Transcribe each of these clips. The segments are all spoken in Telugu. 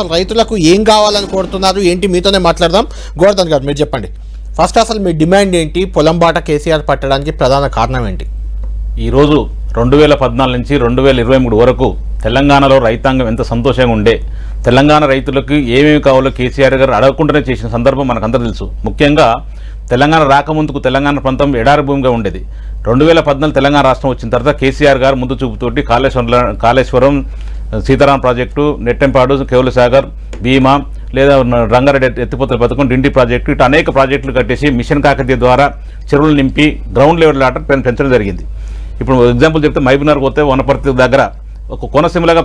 అసలు రైతులకు ఏం కావాలని కోరుతున్నారు? ఏంటి? మీతోనే మాట్లాడదాం. గోవర్ధన్ గారు మీరు చెప్పండి. ఫస్ట్ అసలు మీ డిమాండ్ ఏంటి? పొలం బాట కేసీఆర్ పట్టడానికి ప్రధాన కారణం ఏంటి? ఈరోజు రెండు వేల పద్నాలుగు నుంచి రెండు వేల ఇరవై మూడు వరకు తెలంగాణలో రైతాంగం ఎంత సంతోషంగా ఉండే తెలంగాణ రైతులకు ఏమేమి కావాలో కేసీఆర్ గారు అడగకుండానే చేసిన సందర్భం మనకందరూ తెలుసు. ముఖ్యంగా తెలంగాణ రాకముందుకు తెలంగాణ ప్రాంతం ఎడారి భూమిగా ఉండేది. రెండు వేల పద్నాలుగు తెలంగాణ రాష్ట్రం వచ్చిన తర్వాత కేసీఆర్ గారు ముందు చూపుతోటి కాళేశ్వరం కాళేశ్వరం సీతారాం ప్రాజెక్టు నెట్టెంపాడు కేవల సాగర్ భీమా లేదా రంగారెడ్డి ఎత్తిపోతల పథకం డిండి ప్రాజెక్టు ఇటు అనేక ప్రాజెక్టులు కట్టేసి మిషన్ కాకతీయ ద్వారా చెరువులు నింపి గ్రౌండ్ లెవెల్ ఆట పెంచడం జరిగింది. ఇప్పుడు ఎగ్జాంపుల్ చెప్తే మహబూబ్నగర్ పోతే వనపర్తి దగ్గర ఒక కోనసీమలాగా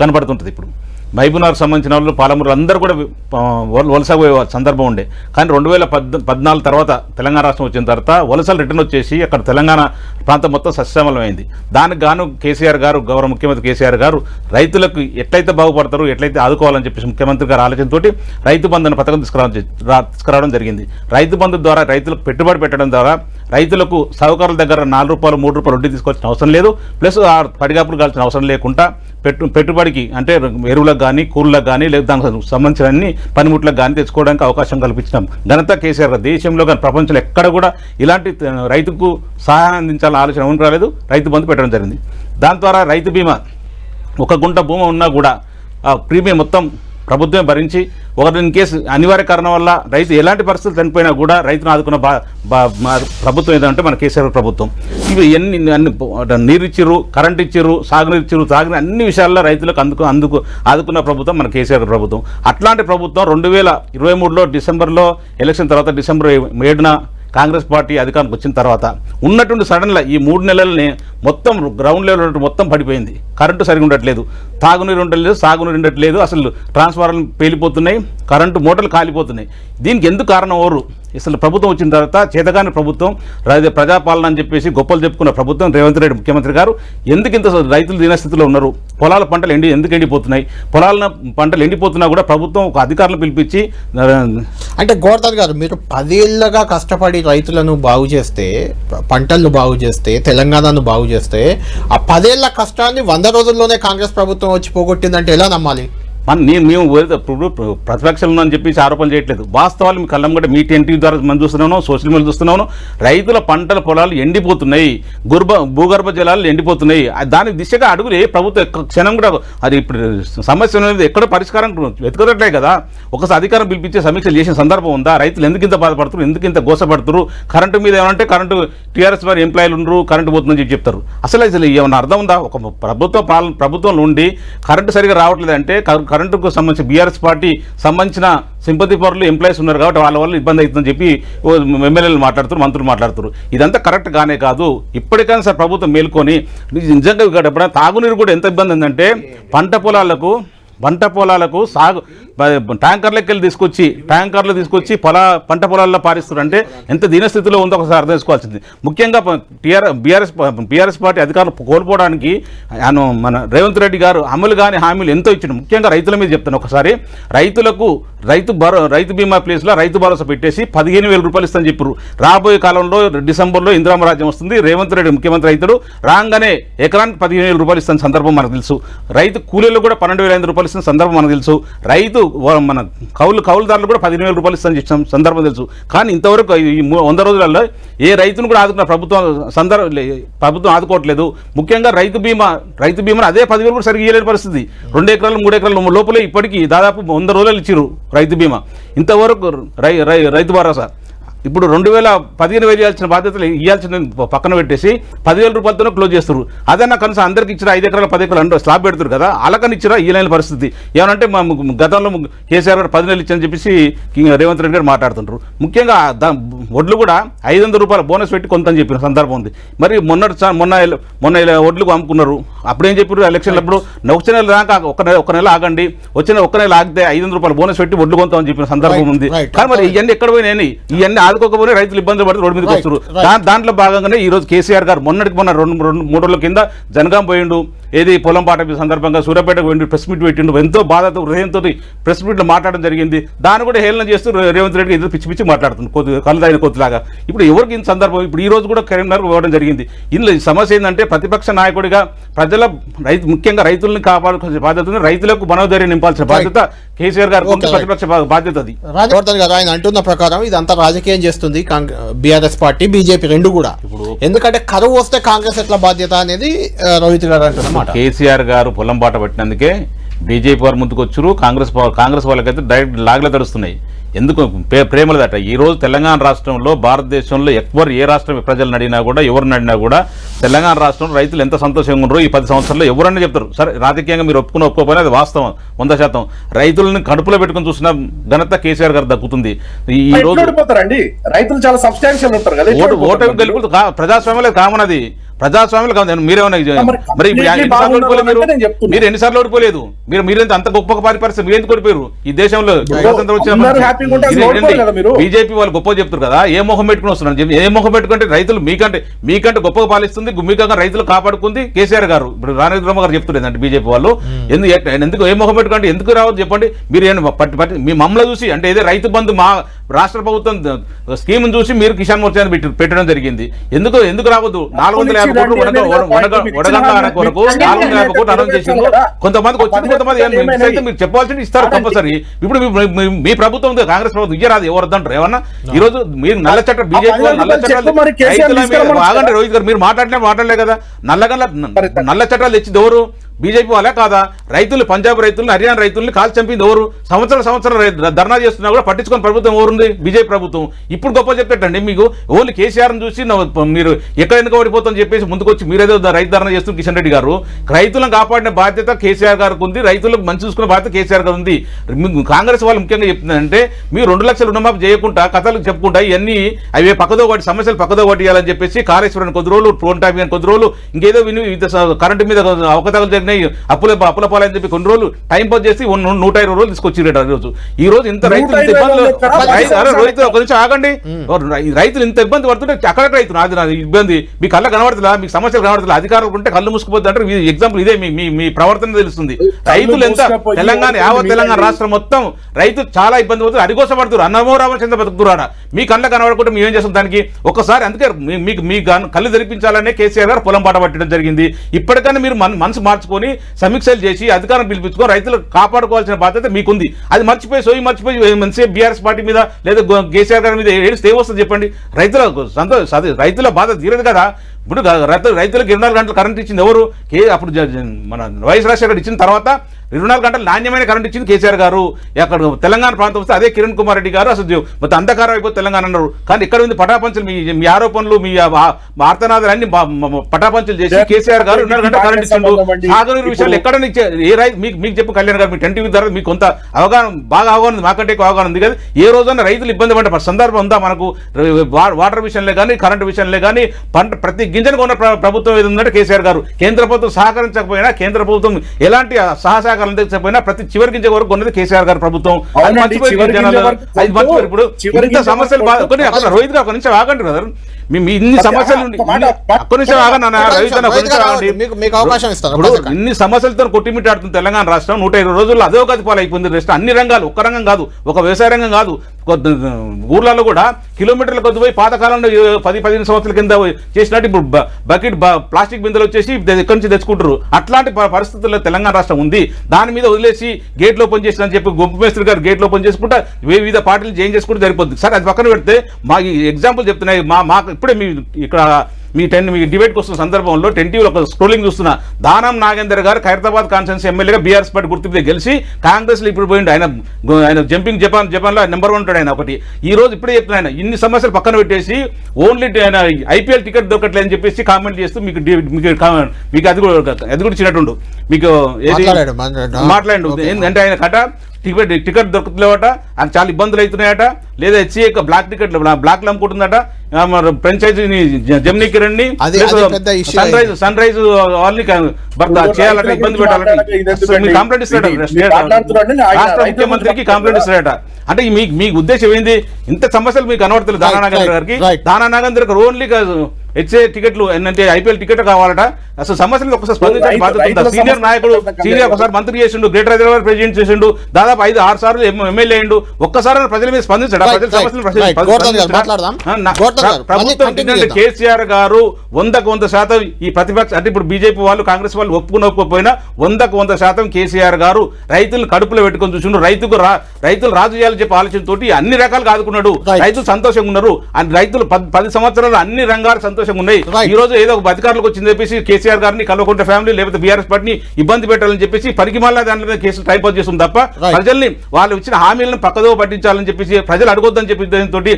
కనబడుతుంటుంది ఇప్పుడు. మహబూబ్నగర్కి సంబంధించిన వాళ్ళు పాలమూరు అందరూ కూడా వలసపోయే వలస పోయే సందర్భం ఉండే. కానీ రెండు వేల పద్ పద్నాలుగు తర్వాత తెలంగాణ రాష్ట్రం వచ్చిన తర్వాత వలసలు రిటర్న్ వచ్చేసి అక్కడ తెలంగాణ ప్రాంతం మొత్తం సస్యమలమైంది దానికి గాను కేసీఆర్ గారు గౌరవ ముఖ్యమంత్రి కేసీఆర్ గారు రైతులకు ఎట్లయితే బాగుపడతారు ఎట్లయితే ఆదుకోవాలని చెప్పేసి ముఖ్యమంత్రి గారు ఆలోచనతోటి రైతు బంధు పథకం తీసుకురావడం తీసుకురావడం జరిగింది. రైతు బంధు ద్వారా రైతులకు పెట్టుబడి పెట్టడం ద్వారా రైతులకు సహకారుల దగ్గర నాలుగు రూపాయలు మూడు రూపాయలు వడ్డీ తీసుకోవాల్సిన అవసరం లేదు. ప్లస్ ఆ పడిగాపులు కాల్సిన అవసరం లేకుండా పెట్టు పెట్టుబడికి అంటే ఎరువులకు కానీ కూరలకు కానీ లేదా దానికి సంబంధించిన అన్ని పనిముట్లకు కానీ తెచ్చుకోవడానికి అవకాశం కల్పించినాం. ఘనత కేసీఆర్ దేశంలో కానీ ప్రపంచంలో ఎక్కడ కూడా ఇలాంటి రైతుకు సహాయం అందించాలని ఆలోచన ఎవరికి రాలేదు. రైతు బంధు పెట్టడం జరిగింది. దాని ద్వారా రైతు బీమా ఒక గుంట భూమి ఉన్నా కూడా ఆ ప్రీమియం మొత్తం ప్రభుత్వమే భరించి ఒకటి ఇన్ కేసు అనివార్య కారణం వల్ల రైతు ఎలాంటి పరిస్థితులు చనిపోయినా కూడా రైతును ఆదుకున్న ప్రభుత్వం ఏదంటే మన కేసీఆర్ ప్రభుత్వం. ఇవి ఎన్ని అన్ని నీరు ఇచ్చిర్రు కరెంట్ ఇచ్చిర్రు సాగునీరు ఇచ్చిర్రు తాగిన అన్ని విషయాల్లో రైతులకు అందుకు అందుకు ఆదుకున్న ప్రభుత్వం మన కేసీఆర్ ప్రభుత్వం. అట్లాంటి ప్రభుత్వం రెండు వేల ఇరవై మూడులో డిసెంబర్లో ఎలక్షన్ తర్వాత డిసెంబర్ ఏడున కాంగ్రెస్ పార్టీ అధికారంకి వచ్చిన తర్వాత ఉన్నటువంటి సడన్గా ఈ మూడు నెలలని మొత్తం గ్రౌండ్ లెవెల్ మొత్తం పడిపోయింది. కరెంటు సరిగా ఉండట్లేదు. తాగునీరు ఉండట్లేదు సాగునీరు ఉండట్లేదు అసలు ట్రాన్స్ఫార్మర్లు పేలిపోతున్నాయి కరెంటు మోటార్లు కాలిపోతున్నాయి. దీనికి ఎందుకు కారణం ఎవరు? అసలు ప్రభుత్వం వచ్చిన తర్వాత చేతగాని ప్రభుత్వం రైతు ప్రజాపాలన అని చెప్పేసి గొప్పలు చెప్పుకున్న ప్రభుత్వం రేవంత్ రెడ్డి ముఖ్యమంత్రి గారు ఎందుకు ఇంత రైతులు దీనస్థితిలో ఉన్నారు? పొలాల పంటలు ఎండి ఎందుకు ఎండిపోతున్నాయి? పొలాల పంటలు ఎండిపోతున్నా కూడా ప్రభుత్వం ఒక అధికారులను పిలిపించి అంటే గోవర్ధన్ గారు మీరు పదేళ్ళుగా కష్టపడి రైతులను బాగు చేస్తే పంటలను బాగు చేస్తే తెలంగాణను బాగు చేస్తే ఆ పదేళ్ళ కష్టాన్ని వంద రోజుల్లోనే కాంగ్రెస్ ప్రభుత్వం వచ్చి పోగొట్టిందంటే ఎలా నమ్మాలి? మన నేను మేము ఇప్పుడు ప్రతిపక్షంలో ఉందని చెప్పేసి ఆరోపణలు చేయట్లేదు. వాస్తవాలు మీ కళ్ళం కూడా మీ టెన్టీ ద్వారా మనం చూస్తున్నాను సోషల్ మీడియా చూస్తున్నాను. రైతుల పంటల పొలాలు ఎండిపోతున్నాయి. గుర్భ భూగర్భ జలాలు ఎండిపోతున్నాయి. దాని దిశగా అడుగులు ఏ ప్రభుత్వం క్షణం కూడా అది ఇప్పుడు సమస్య అనేది ఎక్కడ పరిష్కారం వెతుకట్లే కదా. ఒకసారి అధికారం పిలిపించే సమీక్షలు చేసిన సందర్భం ఉందా? రైతులు ఎందుకు ఇంత బాధపడుతున్నారు? ఎందుకు ఇంత గోసపడుతున్నారు? కరెంటు మీద ఏమంటే కరెంటు టీఆర్ఎస్ వారి ఎంప్లాయీలు ఉండరు కరెంటు పోతుందని చెప్పి చెప్తారు. అసలు అసలు ఏమన్నా అర్థం ఉందా? ఒక ప్రభుత్వ పాలన ప్రభుత్వంలో ఉండి కరెంటు సరిగా రావట్లేదంటే కరెంటుకు సంబంధించి బీఆర్ఎస్ పార్టీ సంబంధించిన సింపతి పౌరులు ఎంప్లాయీస్ ఉన్నారు కాబట్టి వాళ్ళ వల్ల ఇబ్బంది అవుతుందని చెప్పి ఓ ఎమ్మెల్యేలు మాట్లాడుతారు మంత్రులు మాట్లాడుతారు ఇదంతా కరెక్ట్ గానే కాదు. ఇప్పటికైనా సార్ ప్రభుత్వం మేల్కొని నిజంగా ఇక్కడ ఎప్పుడైనా తాగునీరు కూడా ఎంత ఇబ్బంది ఉందంటే పంట పొలాలకు పంట పొలాలకు సాగు ట్యాంకర్లకి వెళ్ళి తీసుకొచ్చి ట్యాంకర్లు తీసుకొచ్చి పొలా పంట పొలాల్లో పారిస్తారు అంటే ఎంత దీనస్థితిలో ఉందో ఒకసారి అర్థం చేసుకోవాల్సింది. ముఖ్యంగా టీఆర్ బీఆర్ఎస్ బీఆర్ఎస్ పార్టీ అధికారులు కోల్పోవడానికి మన రేవంత్ రెడ్డి గారు అమలు కాని హామీలు ఎంతో ఇచ్చిండు. ముఖ్యంగా రైతుల మీద చెప్తాను ఒకసారి రైతులకు రైతు భరో రైతు బీమా ప్లేస్లో రైతు భరోసా పెట్టేసి పదిహేను వేల రూపాయలు ఇస్తాను చెప్పారు రాబోయే కాలంలో డిసెంబర్లో ఇందిరామరాజ్యం వస్తుంది. రేవంత్ రెడ్డి ముఖ్యమంత్రి రైతుడు రాగానే ఎకరానికి పదిహేను వేల రూపాయలు ఇస్తాను సందర్భం మనకు తెలుసు. రైతు కూలీలు కూడా పన్నెండు వేల ఐదు రూపాయలు ఇస్తున్న సందర్భం మనకు తెలుసు. రైతు మన కౌలు కౌలుదారులు కూడా పదిహేను వేల రూపాయలు ఇస్తాను ఇచ్చిన సందర్భం తెలుసు. కానీ ఇంతవరకు ఈ వంద రోజులలో ఏ రైతును కూడా ఆదుకున్న ప్రభుత్వం సందర్భం ప్రభుత్వం ఆదుకోవట్లేదు. ముఖ్యంగా రైతు బీమా రైతు బీమా అదే పదివేలు కూడా సరిగ్గా ఇవ్వలేని పరిస్థితి. రెండు ఎకరాలు మూడు ఎకరాలు లోపలే ఇప్పటికీ దాదాపు వంద రోజులు ఇచ్చారు రైతు బీమా. ఇంతవరకు రై రైతు భరోసా. ఇప్పుడు రెండు వేల పదిహేను వేలు ఇవ్వాల్సిన బాధ్యతలు ఇవ్వాల్సిన పక్కన పెట్టేసి పదివేల రూపాయలతోనే క్లోజ్ చేస్తారు అదన్నా కనీసం అందరికి ఇచ్చిన ఐదు ఎకరాల పది ఎకరాలు అంటే స్లాబ్ పెడతారు కదా అలాగని ఇచ్చిరా ఇవ్వలేని పరిస్థితి. ఏమనంటే మా గతంలో కేసీఆర్ గారు పది నెలలు ఇచ్చని చెప్పేసి రేవంత్ రెడ్డి గారు మాట్లాడుతుంటారు ముఖ్యంగా దా ఒడ్లు కూడా ఐదు వందల రూపాయల బోనస్ పెట్టి కొంత అని చెప్పిన సందర్భం ఉంది. మరి మొన్న మొన్న మొన్న ఒడ్లు అమ్ముకున్నారు. అప్పుడేం చెప్పారు ఎలక్షన్లు అప్పుడు? వచ్చే నెల దాకా ఒక నెల ఒక నెల ఆగండి. వచ్చిన ఒక్క నెల ఆగితే ఐదు రూపాయలు బోనస్ పెట్టి ఒడ్లు కొంతామని చెప్పిన సందర్భం ఉంది. కానీ మరి ఇవన్నీ ఎక్కడ పోయినాయి? ఇవన్నీ ఆదుకోకపోయినా రైతులు ఇబ్బందులు పడుతూ రోడ్డు మీదకి. దా- దాంట్లో భాగంగానే ఈ రోజు కేసీఆర్ గారు మొన్నటికి మొన్న రెండు రెండు మూడు రోజుల కింద జనగాం పోయిండు ఏది పొలం పాట సందర్భంగా సూర్యాపేటకు వెళ్ళి ప్రెస్ మీట్ పెట్టిండు. ఎంతో బాధతో హృదయంతో ప్రెస్ మీట్లో మాట్లాడడం జరిగింది. దాన్ని కూడా హేళన చేస్తూ రేవంత్ రెడ్డి ఏదో పిచ్చి పిచ్చి మాట్లాడుతుంది కొద్ది కళ్ళు తాగిన కొద్దిలాగా. ఇప్పుడు ఎవరికి ఇంత సందర్భం? ఇప్పుడు ఈ రోజు కూడా కరీంనగర్ పోవడం జరిగింది. ఇందులో ఈ సమస్య ఏంటంటే ప్రతిపక్ష నాయకుడిగా ప్రజల రైతు ముఖ్యంగా రైతుల్ని కాపాడుకోవాల్సిన బాధ్యత ఉంది. రైతులకు మనోధైర్యం నింపాల్సిన బాధ్యత కేసీఆర్ right. ప్రతిపక్ష బాధ్యత అది. రాజవర్ధన్ గారు ఆయన అంటున్న ప్రకారం ఇదంతా రాజకీయం చేస్తుంది బీఆర్ఎస్ పార్టీ బీజేపీ రెండు కూడా. ఎందుకంటే కరువు వస్తే కాంగ్రెస్ ఎట్లా బాధ్యత అనేది రోహిత్ గారు కేసీఆర్ గారు పొలం బాట పట్టినందుకే బీజేపీ వారు ముందుకు వచ్చారు కాంగ్రెస్ కాంగ్రెస్ వాళ్ళకైతే డైరెక్ట్ లాగ్లే తడుస్తున్నాయి. ఎందుకు ప్రే- ప్రేమలదట. ఈ రోజు తెలంగాణ రాష్ట్రంలో భారతదేశంలో ఎవరు ఏ రాష్ట్రం ప్రజలను అడిగినా కూడా ఎవరిని అడిగినా కూడా తెలంగాణ రాష్ట్రంలో రైతులు ఎంత సంతోషంగా ఉన్నారో ఈ పది సంవత్సరాల్లో ఎవరన్నా చెప్తారు. సరే రాజకీయంగా మీరు ఒప్పుకుని ఒప్పుకోకపోయినా అది వాస్తవం వంద శాతం. రైతులను కడుపులో పెట్టుకుని చూసిన ఘనత కేసీఆర్ గారు దక్కుతుంది. ఈ రోజు ఓడిపోతారండి? రైతులు చాలా సబ్స్టాన్షియల్ ఉంటారు కదా ఎట్లా ఓటు ఓడిపోతారు? ఓటమి గెలుపు కా- ప్రజాస్వామ్యంలో కామన్ అది ప్రజాస్వామ్యంలో కామన్ మీరేమన్నా మరి మరి ఎన్నిసార్లు ఓడిపోలేదు మీరు. మీరు అంత గొప్ప పారి పరిస్థితి మీరు ఎందుకు ఓడిపోయారు? ఈ దేశంలో స్వాతంత్రం బీజేపీ వాళ్ళు గొప్ప చెప్తారు కదా ఏ మొహం పెట్టుకుని వస్తున్నారు? ఏ మొహం పెట్టుకుంటే రైతులు మీకంటే మీకంటే గొప్పగా పాలిస్తుంది మీకంగా రైతులు కాపాడుకుంది కేసీఆర్ గారు. ఇప్పుడు రామచంద్రమ్మ గారు చెప్తున్నారు అంటే బీజేపీ వాళ్ళు. ఎందుకు ఎందుకు ఏ మొహం పెట్టుకుంటే ఎందుకు రావద్దు చెప్పండి. మీరు ఏం పట్టి పట్టి మీ మమ్మల్ని చూసి అంటే ఏదో రైతు బంధు మా రాష్ట్ర ప్రభుత్వం స్కీమ్ చూసి మీరు కిసాన్ మోర్చాని పెట్టి పెట్టడం జరిగింది. ఎందుకు ఎందుకు రావద్దు? నాలుగు వందల యాభై కోట్లు కొరకు నాలుగు వందల యాభై కోట్లు అనౌన్స్ చేసిండ్రు. కొంతమందికి వచ్చింది కొంతమంది మీరు చెప్పాల్సింది ఇస్తారు కంపల్సరీ ఇప్పుడు మీ- ప్రభుత్వం కాంగ్రెస్ ప్రభుత్వం ఇయ్యరాదు ఎవరు వద్దంటారు? ఏమన్నా? ఈ రోజు మీరు నల్ల చట్టం బీజేపీ నల్ల చట్టాలు ఆగండి రోహిత్ గారు మీరు మాట్లాడలే మాట్లాడలే కదా. నల్లగల్ల నల్ల చట్టాలు తెచ్చింది ఎవరు? బీజేపీ వాళ్ళే కాదా? రైతులు పంజాబ్ రైతులను హర్యానా రైతుల్ని కాల్చి చంపింది ఎవరు? సంవత్సరం సంవత్సరం ధర్నా చేస్తున్నా కూడా పట్టించుకొని ప్రభుత్వం ఎవరుంది? బీజేపీ ప్రభుత్వం. ఇప్పుడు గొప్ప చెప్పేటండి మీకు. ఓన్లీ కేసీఆర్ చూసి మీరు ఎక్కడ ఎందుకు ఓడిపోతుందని చెప్పేసి ముందుకొచ్చి మీరేదో రైతు ధర్నా చేస్తున్న కిషన్ రెడ్డి గారు. రైతులను కాపాడిన బాధ్యత కేసీఆర్ గారికి ఉంది. రైతులకు మంచి చూసుకునే బాధ్యత కేసీఆర్ గారు ఉంది. కాంగ్రెస్ వాళ్ళు ముఖ్యంగా చెప్తుందంటే మీరు రెండు లక్షలు రుణమాఫీ చేయకుండా కథలు చెప్పుకుంటా ఇవన్నీ అవి పక్కదో ఒకటి సమస్యలు పక్కదో ఒకటి ఇవ్వాలని చెప్పేసి కాళేశ్వరం కొద్ది రోజులు ఫోన్ ట్యాప్ కొద్ది రోజులు ఇంకేదో విని కరెంటు మీద అవకతవకలు జరిగినాయి అప్పుల అప్పుల పాలని చెప్పి కొన్ని రోజులు టైం పాస్ చేసి నూట ఇరవై రోజులు తీసుకొచ్చిరేట ఈ రోజు. ఈ రోజు ఇంత రైతులు ఇంత ఇబ్బందులు రైతులు ఒక నిమిషం ఆగండి. రైతులు ఇంత ఇబ్బంది పడుతుంటే అక్కడక్కడ రైతు నాది నాది ఇబ్బంది. మీ కళ్ళ కనబడతలా? మీకు సమస్యలు కనబడతలా? అధికారులు ఉంటే కళ్ళు మూసుకుపోద్ది అంటే ఎగ్జాంపుల్ ఇదే. మీ మీ- ప్రవర్తన తెలుస్తుంది. రైతులు ఎంత తెలంగాణ యావత్. తెలంగాణ రాష్ట్రం మొత్తం రైతు చాలా ఇబ్బంది పడుతుంది. అడిగోసపడుతున్నారు అన్నమో రామచంద్ర బతుకుతురాడ మీ కళ్ళ కనబడకుండా మేము ఏం చేస్తాం దానికి? ఒకసారి అందుకే మీకు మీ కళ్ళు తెరిపించాలనే కేసీఆర్ గారు పొలం పాట పట్టడం జరిగింది. ఇప్పటికైనా మీరు మన మనసు మార్చుకొని సమీక్షలు చేసి అధికారం పిలిపించుకొని రైతులు కాపాడుకోవాల్సిన బాధ్యత మీకుంది. అది మర్చిపోయి సోయి మర్చిపోయి మంచి బీఆర్ఎస్ పార్టీ మీద లేదా కేసీఆర్ గారి మీద ఏడిస్తే ఏమొస్తుంది చెప్పండి? రైతుల రైతుల బాధ తీరదు కదా. ఇప్పుడు రైతు రైతులకు ఇరవై నాలుగు గంటలు కరెంట్ ఇచ్చింది ఎవరు? కే అప్పుడు మన వైఎస్ రాజశేఖర్ ఇచ్చిన తర్వాత ఇరవై నాలుగు గంటలు నాణ్యమైన కరెంట్ ఇచ్చింది కేసీఆర్ గారు. అక్కడ తెలంగాణ ప్రాంతం వస్తే అదే కిరణ్ కుమార్ రెడ్డి గారు. అసలు మొత్తం అంధకారం అయిపోతే తెలంగాణ అన్నారు. కానీ ఇక్కడ ఉంది పటాపంచలు? మీ మీ ఆరోపణలు మీ వార్తనాదాలు అన్ని పటాపంచలు చేసి కేసీఆర్ గారు ఇరవై గంటలు కరెంట్ ఇచ్చిండు. సాగునీరు విషయాలు ఎక్కడ నుంచి ఏ రై మీకు మీకు చెప్పు కళ్యాణ్ గారు మీ టెన్ టీవీ ద్వారా మీకు కొంత అవగాహన బాగా అవగాహన ఉంది. మాకంటే ఎక్కువ అవగాహన ఉంది. కదా ఏ రోజున రైతులు ఇబ్బంది పడ్డ సందర్భం ఉందా మనకు? వాటర్ విషయంలో కానీ కరెంట్ విషయంలో కానీ పంట ప్రతి గింజను కొన్న ప్ర- ప్రభుత్వం ఏది ఉందంటే కేసీఆర్ గారు. కేంద్ర ప్రభుత్వం సహకరించకపోయినా కేంద్ర ప్రభుత్వం ఎలాంటి సహసహకారం అందించకపోయినా ప్రతి చివరి గింజ వరకు కొన్నది కేసీఆర్ గారు ప్రభుత్వం. అది ఇప్పుడు ఇంత సమస్యలు కొన్ని అక్కడ రోహిత్ గారు ఒక నిమిషం ఆగండి బ్రదర్. మీ ఇన్ని సమస్యలు ఒక్క నిమిషం ఆగండి రోహిత్ అన్న, అవకాశం ఇప్పుడు. ఇన్ని సమస్యలతో కొట్టిమిట్టాడుతున్న తెలంగాణ రాష్ట్రం. నూట ఇరవై రోజుల్లో అదో గతి పాలు అయిపోయింది రెస్ట్ అన్ని రంగాలు ఒక్క రంగం కాదు ఒక వ్యవసాయ రంగం కాదు ఊర్లలో కూడా కిలోమీటర్ల కొద్ది పోయి పాతకాలంలో పది పదిహేను సంవత్సరాల కింద చేసినట్టు ఇప్పుడు బకెట్ బ- ప్లాస్టిక్ బిందెలు వచ్చేసి ఎక్కడి నుంచి తెచ్చుకుంటారు అట్లాంటి ప- పరిస్థితుల్లో తెలంగాణ రాష్ట్రం ఉంది. దాని మీద వదిలేసి గేట్లో ఓపెన్ చేసిన అని చెప్పి గొప్ప మేస్త్రి గారు గేట్లో ఓపెన్ చేసుకుంటా వివిధ పార్టీలు చేంజ్ చేసుకుంటూ సరిపోద్ది. సరే అది పక్కన పెడితే మా ఈ ఎగ్జాంపుల్ చెప్తున్నాయి. మా మాకు ఇప్పుడే మీ ఇక్కడ మీ టెన్ మీ డిబేట్కి వస్తున్న సందర్భంలో టెన్ టీవీలో ఒక స్క్రోలింగ్ చూస్తున్నా దానం నాగేందర్ గారు ఖైరతాబాద్ కాన్ఫరెన్స్ ఎమ్మెల్యేగా బీఆర్ఎస్ పార్టీ గుర్తు మీద గెలిచి కాంగ్రెస్లో ఇప్పుడు పోయిండు ఆయన ఆయన జంపింగ్ జపాన్ జపాన్లో నెంబర్ వన్ ఉంటాడు ఆయన ఒకటి ఈ రోజు ఇప్పుడే చెప్తున్నా ఆయన ఇన్ని సమస్యలు పక్కన పెట్టేసి ఓన్లీ ఆయన ఐపీఎల్ టికెట్ దొరకట్లేదు అని చెప్పేసి కామెంట్ చేస్తూ మీకు మీకు అది కూడా అది కూడా ఇచ్చినట్టుండు మీకు. మాట్లాడు. ఏంటంటే ఆయన కట టికెట్ టికెట్ దొరకట్లేవట ఆయన చాలా ఇబ్బందులు అవుతున్నాయట. లేదా హెచ్ఏ బ్లాక్ టికెట్ బ్లాక్లో అమ్ముకుంటుందట ఆ, మరి ఫ్రాంచైజీని జ- జమినీ కిరణ్ని అది- అది పెద్ద issue sun rise. Sun rise వాళ్ళని చేయాలట ఇబ్బంది పెట్టాలంటే కంప్లైంట్ రాష్ట్ర రైతుల ముఖ్యమంత్రికి కంప్లైంట్ ఇస్తాడట. అంటే ఈ మీ మీ ఉద్దేశం ఏంది? ఇంత సమస్యలు మీకు కనబడతలేదు దానా నాగేంద్ర గారికి. దానా నాగేంద్ర గారు ఓన్లీ హెచ్ఏ టికెట్లు ఏంటంటే ఐపీఎల్ టికెట్ కావాలట. అసలు సమస్యలు ఒకసారి స్పందించే బాధ్యత సీనియర్ నాయకుడు సీనియర్. ఒకసారి మంత్రి చేసిండు గ్రేటర్ హైదరాబాద్ ప్రెసిడెంట్ చేసిండు దాదాపు ఐదు ఆరు సార్లు ఎమ్మెల్యే అయిండు ఒక్కసారి ప్రజల మీద స్పందించాడు? ప్రజల సమస్యలు ప్రభుత్వం. కేసీఆర్ గారు వందకు వంద శాతం ఈ ప్రతిపక్ష అంటే ఇప్పుడు బీజేపీ వాళ్ళు కాంగ్రెస్ వాళ్ళు ఒప్పుకునకపోయినా వందకు వంద శాతం కేసీఆర్ గారు రైతులు కడుపులో పెట్టుకొని చూసిండు. రైతుకు రైతులు రాజు చేయాలని చెప్పి ఆలోచనతోటి అన్ని రకాలుగా ఆదుకున్నాడు. రైతులు సంతోషంగా ఉన్నారు. రైతులు పద్- సంవత్సరాలు అన్ని రంగాలు సంతోషంగా ఉన్నాయి. ఈ రోజు ఏదో ఒక అధికారులకు వచ్చింది చెప్పేసి కేసీఆర్ గారిని కల్వకుంట ఫ్యామిలీ లేకపోతే బీఆర్ఎస్ పార్టీని ఇబ్బంది పెట్టాలని చెప్పేసి పనికి మళ్ళీ దాని మీద కేసులు టైప్ అవుట్ చేస్తుంది తప్ప. ప్రజల్ని వాళ్ళు ఇచ్చిన హామీలను పక్కదో పట్టించాలని చెప్పేసి ప్రజలు అడగొద్దని చెప్పి తోటి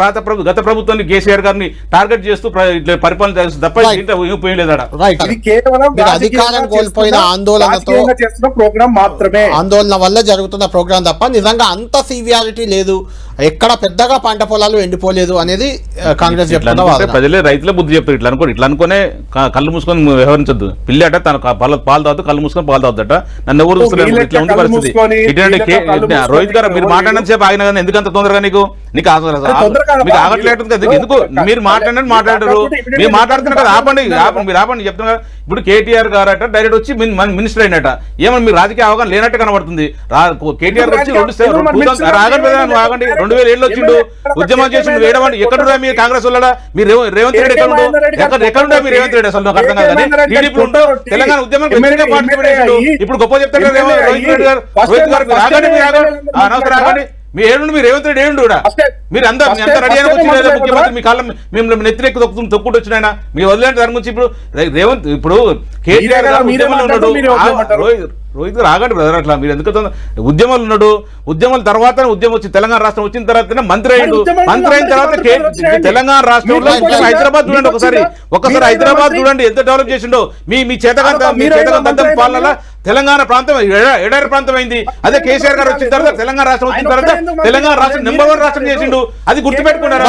పాత ప్రభు గత ప్రభుత్వాన్ని కేసీఆర్ గారిని టార్గెట్ చేస్తూ పరిపాలన చేస్తుంది తప్ప అధికారం కోల్పోయిన ఆందోళనతో రాజకీయంగా చేస్తున్న ప్రోగ్రామ్ మాత్రమే. ఆందోళన వల్ల జరుగుతున్న ప్రోగ్రాం తప్ప నిజంగా అంత సివియారిటీ లేదు. ఎక్కడ పెద్దగా పంట పొలాలు ఎండిపోలేదు అనేది కాంగ్రెస్ చెప్తున్న ప్రజలే రైతులే బుద్ధి చెప్తారు ఇట్లా అనుకోరు ఇట్లా అనుకునే కళ్ళు మూసుకొని వ్యవహరించద్దు. పిల్లి అట తన పాలు పాలు తాగుతూ కళ్ళు మూసుకొని పాలు తాగుతాట నన్ను ఎవరు వీళ్ళకి ఇట్లా ఉంది పరిస్థితి. రోహిత్ గారు మీరు మాట్లాడినంత సేపు ఆగిన కానీ ఎందుకు అంత తొందరగా నీకు? నీకు మీకు. ఆగట్లేదు ఎందుకు? మీరు మాట్లాడండి మాట్లాడరు. మీరు మాట్లాడుతున్నారు కదా ఆపండి ఆపండి మీరు ఆపండి చెప్తున్నారు కదా. ఇప్పుడు కేటీఆర్ గారు అట డైరెక్ట్ వచ్చి మిన్- మన మినిస్టర్ అయినట. ఏమన్నా మీరు రాజకీయ అవగాహన లేనట్టు కనబడుతుంది. కేటీఆర్ వచ్చి రెండు ఆగండి ఆగండి. రెండు వేల ఏళ్ళు వచ్చిండు ఉద్యమం చేసిండు వేయడం ఎక్కడ మీరు కాంగ్రెస్ వాళ్ళడా? మీరు రేవ- రేవంత్ రెడ్డి ఎక్కడ? ఎక్కడ ఎక్కడ ఉండే మీరు రేవంత్ రెడ్డి అసలు? నాకు అర్థం కాదు. కానీ టీడీపీ ఉంటూ తెలంగాణ ఉద్యమం ఇప్పుడు గొప్ప చెప్తారు రోహిత్ రెడ్డి గారు. రోహిత్ గారు మీరు ఆగండి మీరు నమస్కారం ఆగండి మీ ఏడు మీ రేవంత్ రెడ్డి ఏడు కూడా. మీరు అందరూ అంతా రెడీ అయినా వచ్చి లేదా ముఖ్యమంత్రి మీ కాళ్ళ మేము నెత్తిరెక్కి తొక్కు తొక్కుంటూ వచ్చినాయన మీ వదిలేంటి దాని గురించి ఇప్పుడు. రేవంత్ ఇప్పుడు కేటీఆర్ గారు మీరే ఉన్నాడు. రోహిత్ గారు ఆగండి బ్రదర్ అట్లా మీరు ఎందుకు ఉద్యమాలు ఉన్నాడు. ఉద్యమాల తర్వాత ఉద్యమం వచ్చి తెలంగాణ రాష్ట్రం వచ్చిన తర్వాత మంత్రి అయ్యిండు. మంత్రి అయిన తర్వాత. తెలంగాణ రాష్ట్రంలో హైదరాబాద్ చూడండి ఒకసారి. ఒకసారి హైదరాబాద్ చూడండి ఎంత డెవలప్ చేసిండో. మీ మీ చేతకంత మీ మీరు చేతకంత పాలన తెలంగాణ ప్రాంతం ఎడ- ఎడారి ప్రాంతం అయింది. అదే కేసీఆర్ గారు వచ్చిన తర్వాత తెలంగాణ రాష్ట్రం వచ్చిన తర్వాత తెలంగాణ రాష్ట్రం? నెంబర్ వన్ రాష్ట్రం చేసిండు. అది గుర్తుపెట్టుకున్నారా?